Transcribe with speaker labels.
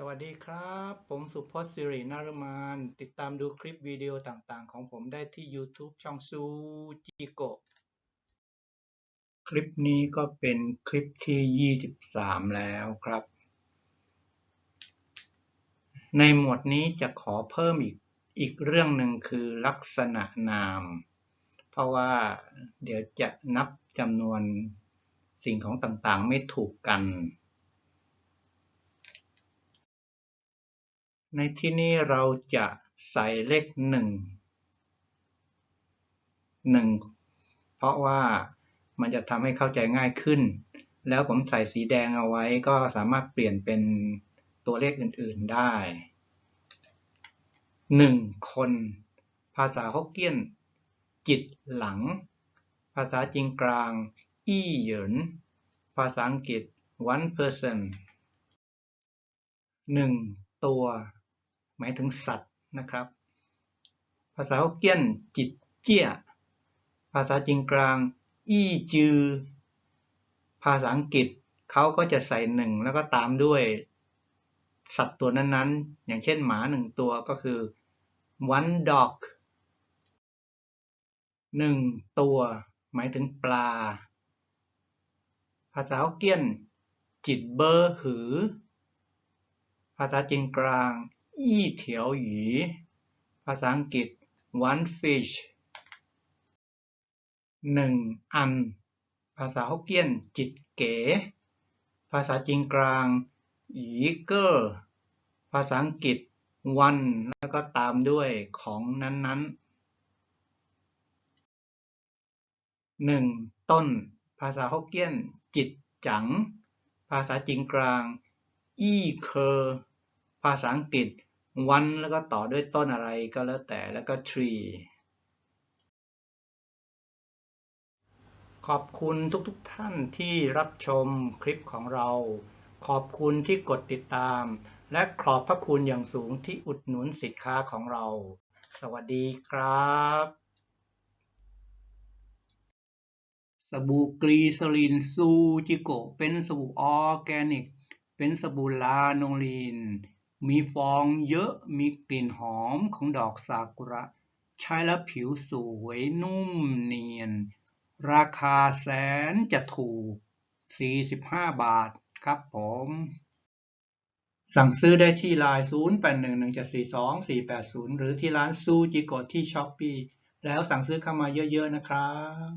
Speaker 1: สวัสดีครับ ผมสุพจน์สิรินารมานติดตามดูคลิปวิดีโอต่างๆ ของผมได้ที่ YouTube ช่องซูจิโกคลิปนี้ก็เป็นคลิปที่ 23 แล้วครับ ในหมวดนี้จะขอเพิ่มอีกอีกเรื่องหนึ่งคือลักษณะนาม เพราะว่าเดี๋ยวจะนับจำนวนสิ่งของต่างๆ ไม่ถูกกัน ในที่นี้เราจะใส่เลขหนึ่งหนึ่งเพราะว่ามันจะทำให้เข้าใจง่ายขึ้น แล้วผมใส่สีแดงเอาไว้ก็สามารถเปลี่ยนเป็นตัวเลขอื่นๆได้หนึ่งคน ภาษาฮกเกี้ยน จิตหลัง ภาษาจีนกลาง อี้เหยิน ภาษาอังกฤษ one person หนึ่งตัว หมายถึงสัตว์นะครับ ภาษาฮกเกี้ยนจิตเจี้ย ภาษาจีนกลาง อี้จือ ภาษาอังกฤษเขาก็จะใส่หนึ่งแล้วก็ตามด้วย สัตว์ตัวนั้นๆ อย่างเช่นหมาหนึ่งตัวก็คือ one dog หนึ่งตัว หมายถึงปลา ภาษาฮกเกี้ยน จิตเบอร์หือ ภาษาจีนกลาง อี้เถียวหยีภาษาอังกฤษ one fish หนึ่งอัน ภาษาฮกเกี้ยน จิตเก๋ ภาษาจีนกลางหยีเกอร์ภาษาอังกฤษ one แล้วก็ตามด้วยของนั้นๆหนึ่งต้น ภาษาฮกเกี้ยน จิตจัง ภาษาจีนกลาง อี้เคอร์ภาษาอังกฤษ one แล้วก็ต่อด้วยต้นอะไรก็แล้วแต่แล้วก็ tree ขอบคุณทุกๆทท่านที่รับชมคลิปของเรา ขอบคุณที่กดติดตาม และขอบพระคุณอย่างสูงที่อุดหนุนสินค้าของเรา สวัสดีครับสบู่กรีซลินซูจิโก เป็นสบู่ออร์แกนิก เป็นสบู่ลาโนลีน มีฟองเยอะมีกลิ่นหอมของดอกซากุระ ใช้แล้วผิวสวยนุ่มเนียน ราคาแสนจะถูก 45 บาทครับผม สั่งซื้อได้ที่ไลน์0811742480 หรือที่ร้านซูจิโกะที่ช้อปปีแล้วสั่งซื้อเข้ามาเยอะๆนะครับ